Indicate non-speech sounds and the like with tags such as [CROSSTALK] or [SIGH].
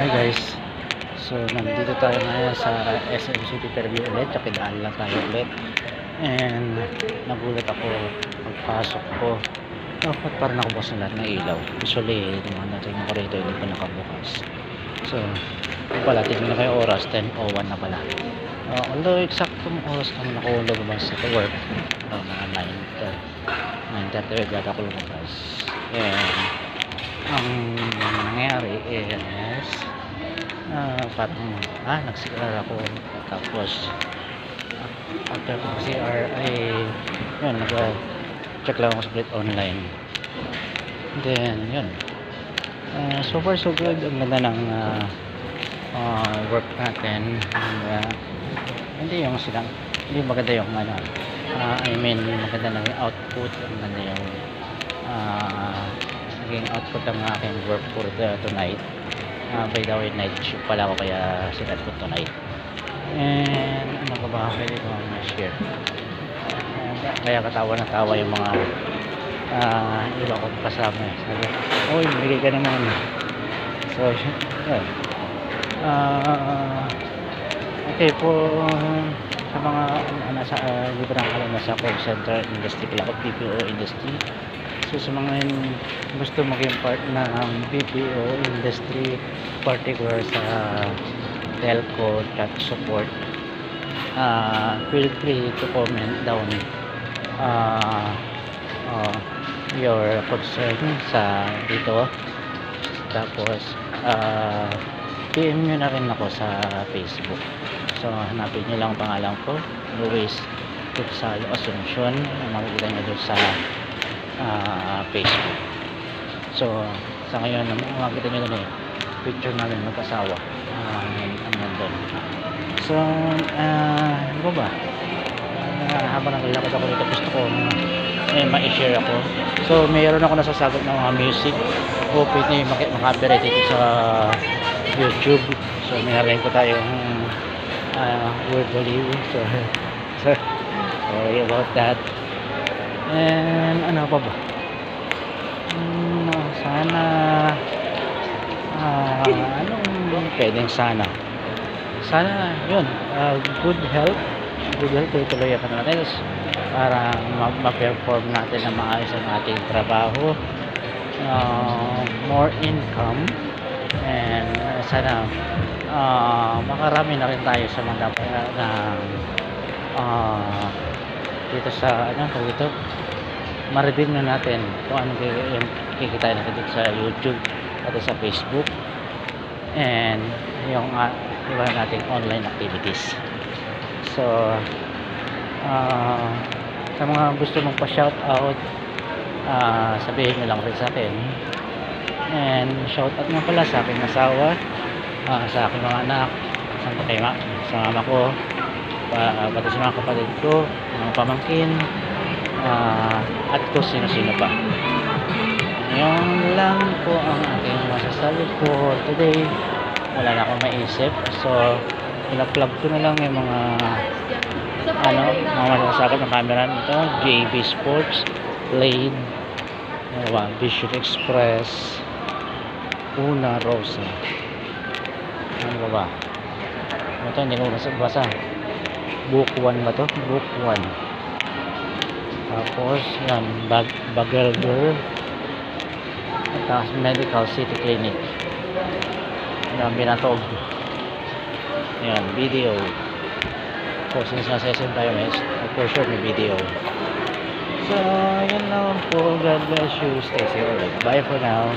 Hi guys. So nandito tayo ngayon sa SM City Fairview ulit. Kakidaan lang tayo ulit. And nagulat ako pagpasok ko. Dapat parang nakabukas na lahat ng ilaw. Usually, tingnan ko rito hindi pa nakabukas. So, pala, tingnan na kayo oras. 10.01 na pala. Uh, although eksaktong oras kami nakulog lumabas sa work. Uh, mga 9.30 9.30 yata ako lumabas. And ang nangyari is ah parang ah nagsigarar ako. Tapos after ko CR ay yun nag check lang ako sa plate online. Then yun. Ah, so far so good. Ang ganda ng ah, ah, work natin. And, ah, hindi yung silang hindi maganda yung ano ah, I mean maganda yung output. Ang ganda yung naging output ng aking work for the tonight. Uh, by the way night shift pala ako kaya sinet ko tonight. And ano ka ba pwede ko ma-share? Uh, kaya katawa na tawa yung mga uh, iba kong kasama sabi oy bigay ka naman. So yun. Uh, okay po sa mga uh, nasa uh, librang alam nasa call center industry pala o PPO industry So sa mga gusto maging part ng BPO industry, particular sa telco, chat support, uh, feel free to comment down uh, uh, your concern sa dito. Tapos, uh, PM nyo na rin ako sa Facebook. So, hanapin nyo lang ang pangalan ko, Luis Tutsalo Asuncion. Makikita nyo doon sa ah, Facebook. So, sa ngayon, makikita nyo doon eh, picture namin mag-asawa. Uh, ang nandun. So, ah, ano ba ba? Ah, habang naglalakad ako dito, gusto ko eh, ma-share ako. So, mayroon ako nasasagot ng mga music. Hoping na yung makapirate dito sa YouTube. So, may narinig ko tayong uh, word. So, [LAUGHS] so, sorry about that. And ano pa ba? Hmm, sana ah, anong pwedeng sana? Sana yun, ah, good health. Good health tuloy ako natin para ma- ma-perform natin na maayos ang ating trabaho. Ah, more income and ah, sana ah, makarami na rin tayo sa mga ng ah, dito sa ano tawag dito? Ma-redeem na natin kung ano yung kikita natin dito sa YouTube at sa Facebook and yung uh, iba nating online activities. So ah, sa mga gusto mong pa-shout out ah, sabihin nyo lang rin sa akin and shout out nga pala sa aking asawa ah, sa aking mga anak sa, kay ma, sa mama ko pa, pati sa mga kapatid ko mga pamangkin ah, at kung sino-sino pa. Yun lang po ang aking masasabi for today. Wala na akong maisip. So pinaplug ko na lang yung mga ano, mga masasagot ng camera nito. JB Sports Blade ano ba, Vision Express Una Rosa. Ano ba ba? Ito hindi ko basa book 1 ba to? book 1 tapos yan bag Bagelger at tapos Medical City Clinic. Yan binatog yan video. So since nasa SM tayo may for sure may video. So yan lang po. God bless you. Stay safe. Bye for now